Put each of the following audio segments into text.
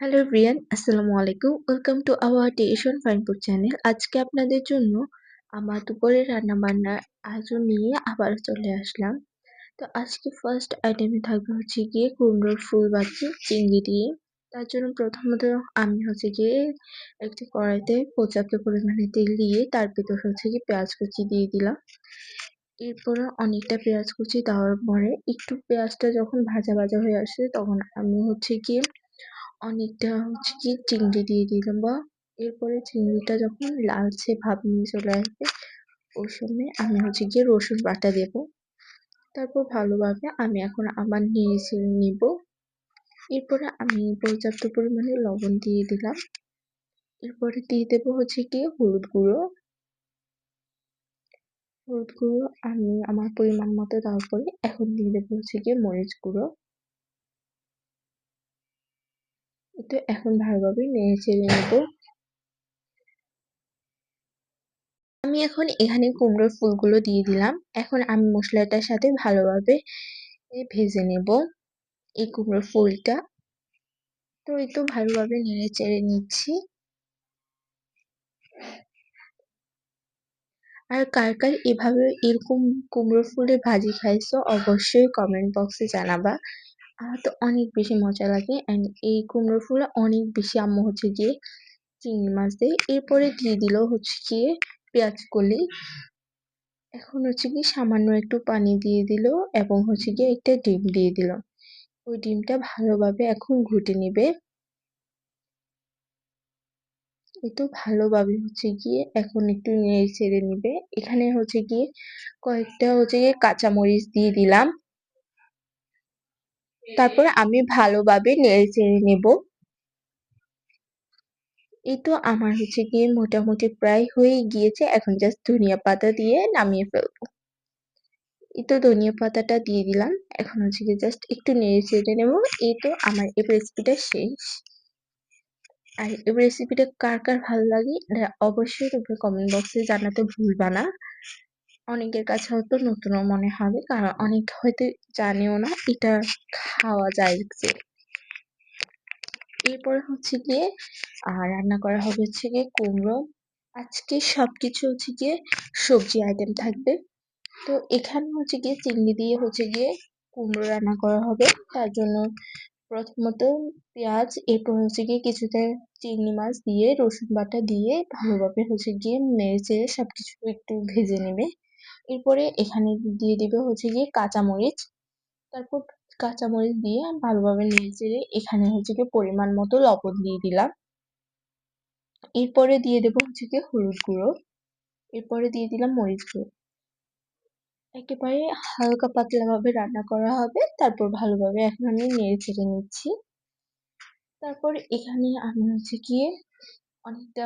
Hello Riyan আসসালামু আলাইকুম welcome to our টেশন ফাইনপুর চ্যানেল আজকে আপনাদের জন্য আমার দুপুরের রান্না বান্নার আয়োজন নিয়ে আবার চলে আসলাম। তো আজকে ফার্স্ট আইটেমে থাকবে হচ্ছে গিয়ে কুমড়োর ফুল বাচ্চি চিংড়ি দিয়ে। তার জন্য প্রথমত আমি হচ্ছে গিয়ে একটি কড়াইতে পর্যাপ্ত পরিমাণে তেল দিয়ে তার ভিতর হচ্ছে গিয়ে পেঁয়াজ কুচি দিয়ে দিলাম। এরপরে অনেকটা পেঁয়াজ কুচি দেওয়ার পরে একটু পেঁয়াজটা যখন ভাজা ভাজা হয়ে আসে তখন আমি হচ্ছে গিয়ে অনেকটা হচ্ছে কি চিংড়ি দিয়ে দিলাম বা এরপরে চিংড়িটা যখন লালচে ভাব নিয়ে চলে আসবে, ওই সময় আমি হচ্ছে গিয়ে রসুন বাটা দেব। তারপর ভালোভাবে আমি এখন আবার নিয়ে ছেড়ে নিব। এরপরে আমি পর্যাপ্ত পরিমাণে লবণ দিয়ে দিলাম। এরপরে দিয়ে দেব হচ্ছে গিয়ে হলুদ গুঁড়ো। হলুদ গুঁড়ো আমি আমার পরিমাণ মতো দেওয়ার পরে এখন দিয়ে দেবো হচ্ছে গিয়ে মরিচ গুঁড়ো। তো এখন ভালোভাবে নেড়ে চেড়ে নেব। আমি এখন এখানে কুমড়োর ফুলগুলো দিয়ে দিলাম। এখন আমি মশলাটার সাথে ভালোভাবে ভেজে নেব এই কুমড়োর ফুলটা। তো এই তো ভালোভাবে নেড়ে চেড়ে নিচ্ছি। আর কার কার এভাবে এরকম কুমড়ো ফুলের ভাজি খাইছো, অবশ্যই কমেন্ট বক্সে জানাবা। আমার তো অনেক বেশি মজা লাগে অ্যান্ড এই কুমড়ো ফুল অনেক বেশি আম্মু হচ্ছে গিয়ে চিংড়ি মাছ দেয়। এরপরে দিয়ে দিল হচ্ছে গিয়ে পেঁয়াজ কলি। এখন হচ্ছে কি সামান্য একটু পানি দিয়ে দিল এবং হচ্ছে গিয়ে একটা ডিম দিয়ে দিল। ওই ডিমটা ভালোভাবে এখন ঘুটে নেবে। একটু ভালোভাবে হচ্ছে গিয়ে এখন একটু নেড়ে ছেড়ে নিবে। এখানে হচ্ছে গিয়ে কয়েকটা হচ্ছে গিয়ে কাঁচামরিচ দিয়ে দিলাম। তারপর আমি ভালোভাবে নেড়ে চেড়ে নেব। এই তো আমার হচ্ছে গিয়ে মোটামুটি প্রায় হয়ে গিয়েছে। এখন জাস্ট ধনিয়া পাতা দিয়ে নামিয়ে ফেলব। এই তো ধনিয়া পাতাটা দিয়ে দিলাম। এখন হচ্ছে গিয়ে জাস্ট একটু নেড়ে চেড়ে নেব। এই তো আমার এই রেসিপিটা শেষ। আর এই রেসিপিটা কার কার ভালো লাগে, অবশ্যই তোমরা কমেন্ট বক্সে জানাতে ভুলবা না। অনেকের কাছে হয়তো নতুনও মনে হবে। কারণ অনেক হয়তো জানেও না এটা খাওয়া যায় যে। এরপরে হচ্ছে গিয়ে রান্না করা হবে হচ্ছে গিয়ে কুমড়ো। আজকে সব কিছু হচ্ছে গিয়ে সবজি আইটেম থাকবে। তো এখানে হচ্ছে গিয়ে চিংড়ি দিয়ে হচ্ছে গিয়ে কুমড়ো রান্না করা হবে। তার জন্য প্রথমত পেঁয়াজ, এরপর হচ্ছে গিয়ে কিছুটা চিংড়ি মাছ দিয়ে, রসুন বাটা দিয়ে ভালোভাবে হচ্ছে গিয়ে নেড়ে চেড়ে সব কিছু একটু ভেজে নেবে। এরপরে এখানে দিয়ে দিবে হচ্ছে গিয়ে কাঁচামরিচ। তারপর কাঁচামরিচ দিয়ে ভালোভাবে নেড়ে এখানে হচ্ছে গিয়ে পরিমাণ মতো লবণ দিয়ে দিলাম। এরপরে দিয়ে দেবো হচ্ছে গিয়ে হলুদ গুঁড়ো। এরপরে দিয়ে দিলাম মরিচ গুঁড়ো। একেবারে হালকা পাতলা ভাবে রান্না করা হবে। তারপর ভালোভাবে এখন আমি নেড়ে চেড়ে নিচ্ছি। তারপর এখানে আমি হচ্ছে গিয়ে অনেকটা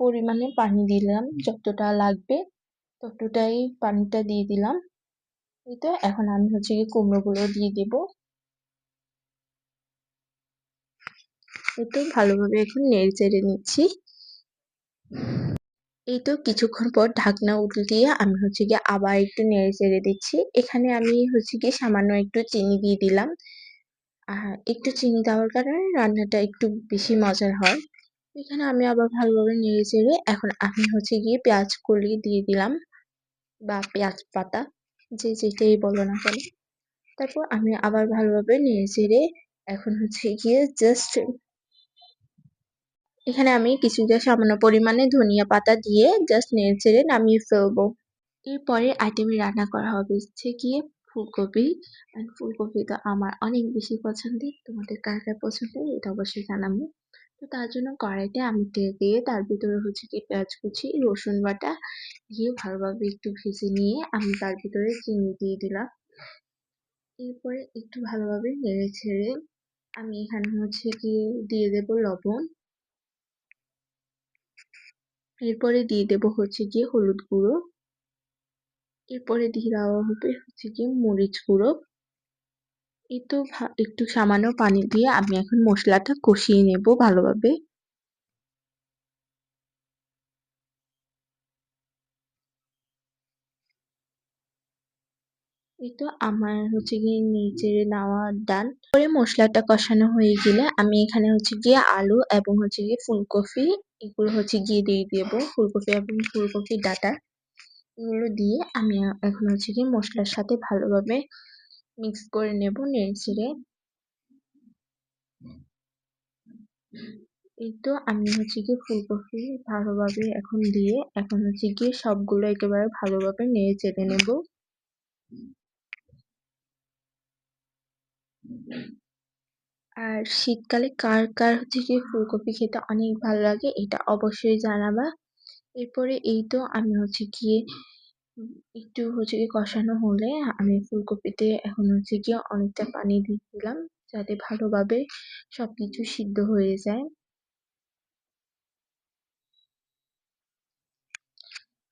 পরিমাণে পানি দিলাম, যতটা লাগবে। ততটাই পানিটা দিয়ে দিলাম। এই তো, এখন আমি হচ্ছে গিয়ে কুমড়োগুলো দিয়ে দেব। এই তো, ভালোভাবে এখন নেড়ে চেড়ে নিচ্ছি। এই তো, কিছুক্ষণ পর ঢাকনা উঠে দিয়ে আমি হচ্ছে গিয়ে আবার একটু নেড়ে চেড়ে দিচ্ছি। এখানে আমি হচ্ছে গিয়ে সামান্য একটু চিনি দিয়ে দিলাম। একটু চিনি দেওয়ার কারণে রান্নাটা একটু বেশি মজার হয়। এখানে আমি আবার ভালোভাবে নেড়ে চেড়ে এখন আমি হচ্ছে গিয়ে পেঁয়াজ কলি দিয়ে দিলাম। বা পেঁয়াজ পাতা, যে যেটাই বলো না কেন। তারপর আমি আবার ভালোভাবে নেড়ে চেড়ে এখন হচ্ছে গিয়ে জাস্ট এখানে আমি কিছুটা সামান্য পরিমাণে ধনিয়া পাতা দিয়ে জাস্ট নেড়ে চেড়ে নামিয়ে ফেলব। এরপরে আইটেমে রান্না করা হবে হচ্ছে গিয়ে ফুলকপি। অ্যান্ড ফুলকপি তো আমার অনেক বেশি পছন্দের। তোমাদের কার কার পছন্দের, এটা অবশ্যই জানাব। তো তার জন্য কড়াইতে আমি তেল দিয়ে তার ভিতরে হচ্ছে কি পেঁয়াজ কুচি, রসুন বাটা দিয়ে ভালোভাবে একটু ভেজে নিয়ে আমি তার ভিতরে চিনি দিয়ে দিলাম। এরপরে একটু ভালোভাবে নেড়ে ছেড়ে আমি এখানে হচ্ছে গিয়ে দিয়ে দেব লবণ। এরপরে দিয়ে দেব হচ্ছে গিয়ে হলুদ গুঁড়ো। এরপরে দিয়ে দেওয়া হবে হচ্ছে গিয়ে মরিচ গুঁড়ো। এই তো একটু সামান্য পানি দিয়ে আমি এখন মশলাটা কষিয়ে নেব ভালোভাবে। এই তো আমার হচ্ছে গিয়ে নেড়েচেড়ে নেওয়া ডান পরে মশলাটা কষানো হয়ে গেলে আমি এখানে হচ্ছে গিয়ে আলু এবং হচ্ছে গিয়ে ফুলকপি, এগুলো হচ্ছে গিয়ে দিয়ে দেবো। ফুলকপি এবং ফুলকপির ডাটা এগুলো দিয়ে আমি এখন হচ্ছে গিয়ে মশলার সাথে ভালোভাবে মিক্স করে নেব নেড়েচেড়ে এই তো আমি হচ্ছে গিয়ে ফুলকপি ভালোভাবে এখন দিয়ে, এখন হচ্ছে গিয়ে সবগুলো একেবারে ভালোভাবে নেড়ে চেড়ে নেব। আর শীতকালে কার কার হচ্ছে গিয়ে ফুলকপি খেতে অনেক ভালো লাগে, এটা অবশ্যই জানাবা। এরপরে এই তো আমি হচ্ছে গিয়ে একটু হচ্ছে গিয়ে কষানো হলে আমি ফুলকপিতে এখন হচ্ছে গিয়ে অনেকটা পানি দিয়ে দিলাম যাতে ভালোভাবে সব কিছু সিদ্ধ হয়ে যায়।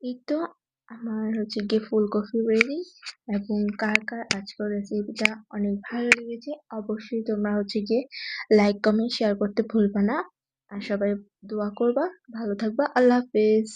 এই তো আমার হচ্ছে গিয়ে ফুলকপি রেডি এবং কার কার আজকের রেসিপিটা অনেক ভালো লেগেছে অবশ্যই তোমরা হচ্ছে গিয়ে লাইক কমেন্ট শেয়ার করতে ভুলবা না। আর সবাই দোয়া করবা, ভালো থাকবা, আল্লাহ হাফেজ।